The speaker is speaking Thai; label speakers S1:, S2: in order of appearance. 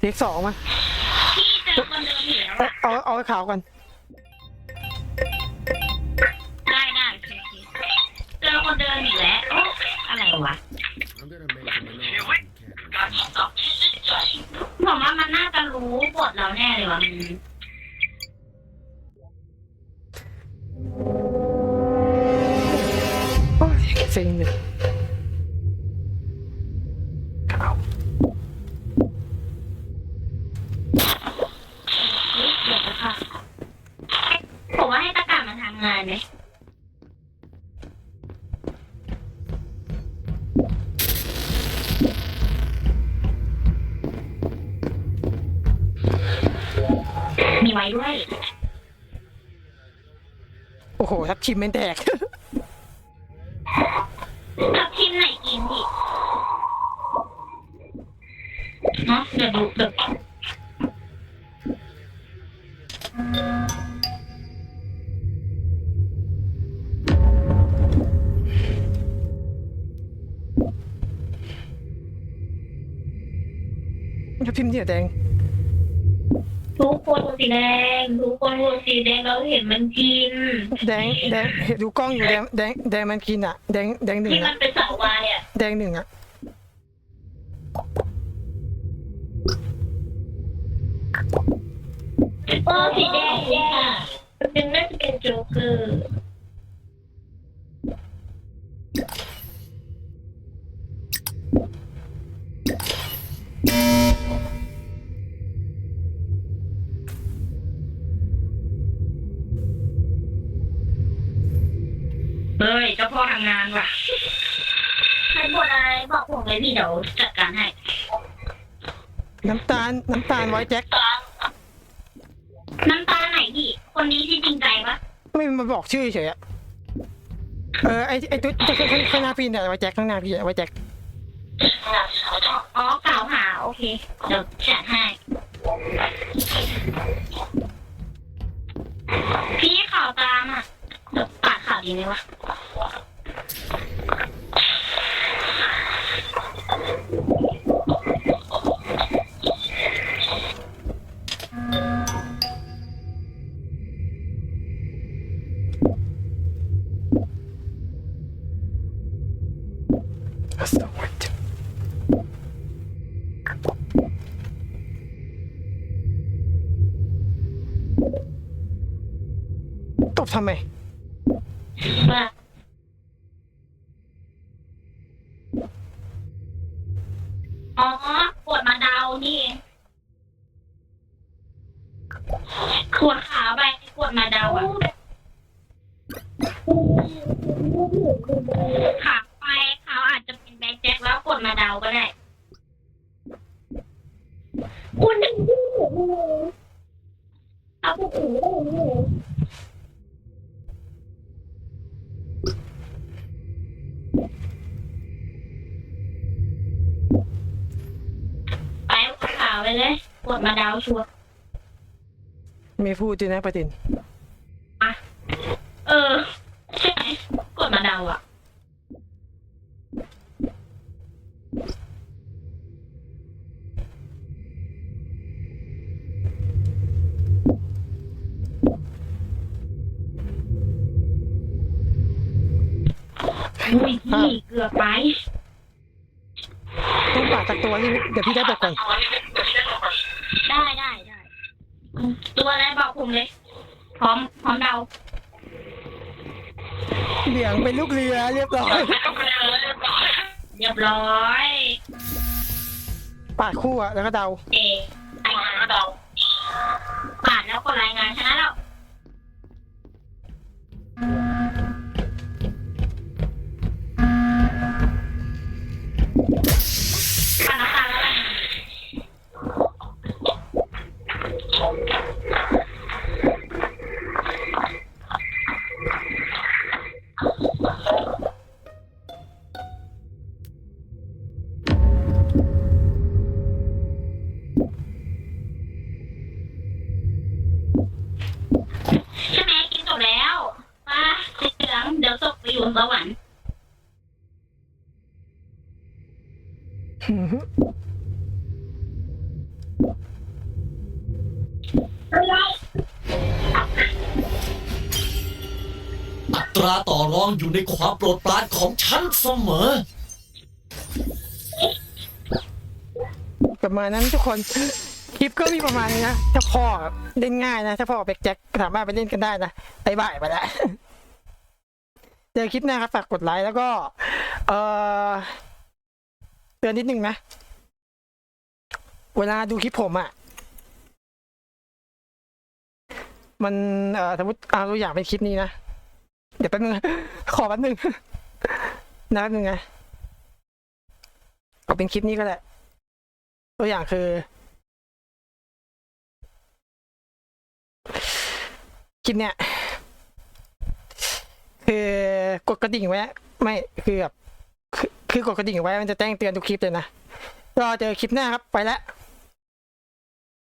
S1: เด็กสองมา
S2: พี่เจอคนเดินอยู่แล้ว
S1: เอา
S2: อะ
S1: เอาเอาขาวกัน
S2: ได้ได้โอเคโอเคเจอคนเดินอยู่แล้วโอ๊ะอะไรวะ
S3: I'm gonna make him an offer he can't
S2: ผมว่ามันน่าจะรู้บทเราแน่เลยว่ะมัน
S1: โอ้ยเซ็งเลย
S2: งานไหมมีไว้ด้วย
S1: โอ้โหทับชิมเป็นแตก
S2: ทับทิมไหนกินดิเนาะเดี๋ยวดูเดี๋ยว
S1: ทับทิมเนี่ยแดง
S2: ทุกคนสีแดง ทุกคนสีแดงเราเห็นมันกิน
S1: แดงแดงเห็นดูกล้องอยู่แดงแดงแดงมันกินอะ แดงแดงหนึ่ง
S2: ที่มั
S1: อะ
S2: นเป็นเสาวายอะ
S1: แดงหนึ่งอะ
S2: เออสีแดงค่ะมันเป็นน่าจะเป็นโจ๊กเกอร์ เฮ้ยเจ้าพ่อทำงานว่ะใครบทอะไรบอกผมเลยพี่เดี๋ยวจัดการให้
S1: น้ำตาล น้ำตาลไว้แจ็ค
S2: น้ำตาไหนพี่ คนนี้ที่จริงใจปะ
S1: ไม่มาบอกชื่อเฉยอะเออ ไอไอตัวข้างข้างข้างหน้าพี่เนี่ยไว้แจ็คข้างหน้าพี่อะไว้แจ็ค
S2: อ๋อกล่าวหาโอเคเดี๋ยวจัดให้ พี่ข่าวตามอะเดี๋ยวปาดข่าวดีไหมวะ
S1: ตบทำไม
S2: ว่าอ๋อกดมาเดานี่เองขวดขาวไปกดมาเดาอะขา มาเดาก็ได้ คุณเอาผู้อื่นไม่ได้เลยไปขาวไปเลยกดมาดาวชัวร์
S1: ไม่พูดด้วยนะประเด็น
S2: เออ ใช่ไหมกดมาดาวอะ อุ้ยพี่เกือบไป
S1: ต้องปาดสักตัวนี่เดี๋ยวพี่ได้ตกก่อน
S2: ได้ได้ได้อืมตัวอะไรบอกผมเลย พร้อมพร้อมเดา
S1: เหลียงเป็นลูกเรือเรียบร้อย
S2: เรียบร้อย
S1: ปาดคู่อะแล้วก็เดา
S2: เอรายงานเดาผ่านแล้วก็รายงานชนะแล้ว ใช่ไหมกินจบแล้วป้าสีเหลืองเดี๋ยวศพไปอยู่บนสวรรค์
S1: หือ
S4: อัตราต่อรองอยู่ในความโปรดปรานของฉันเสมอ
S1: ประมาณนั้นทุกคน คลิปก็มีประมาณนี้นะถ้าพ่อเล่นง่ายนะถ้าพ่อเป็กแจ็คสามารถไปเล่นกันได้นะบายบายไปแล้วเจอคลิปหน้าครับฝากกดไลค์แล้วก็ เออเตือนนิดนึงนะ เวลาดูคลิปผมอะ่ะมันเอ่อสมมติเอาตัวอย่างเป็นคลิปนี้นะ ยวแป๊บนึงขอแป๊บนึงนะแป๊บนึงนะเอาเป็นคลิปนี้ก็ได้ตัวอย่างคือ คลิปเนี้ยคือกดกระดิ่งไว้ไม่คือแบบคือกดกระดิ่งไว้มันจะแจ้งเตือนทุกคลิปเลยนะรอเจอคลิปหน้าครับไปแล้ว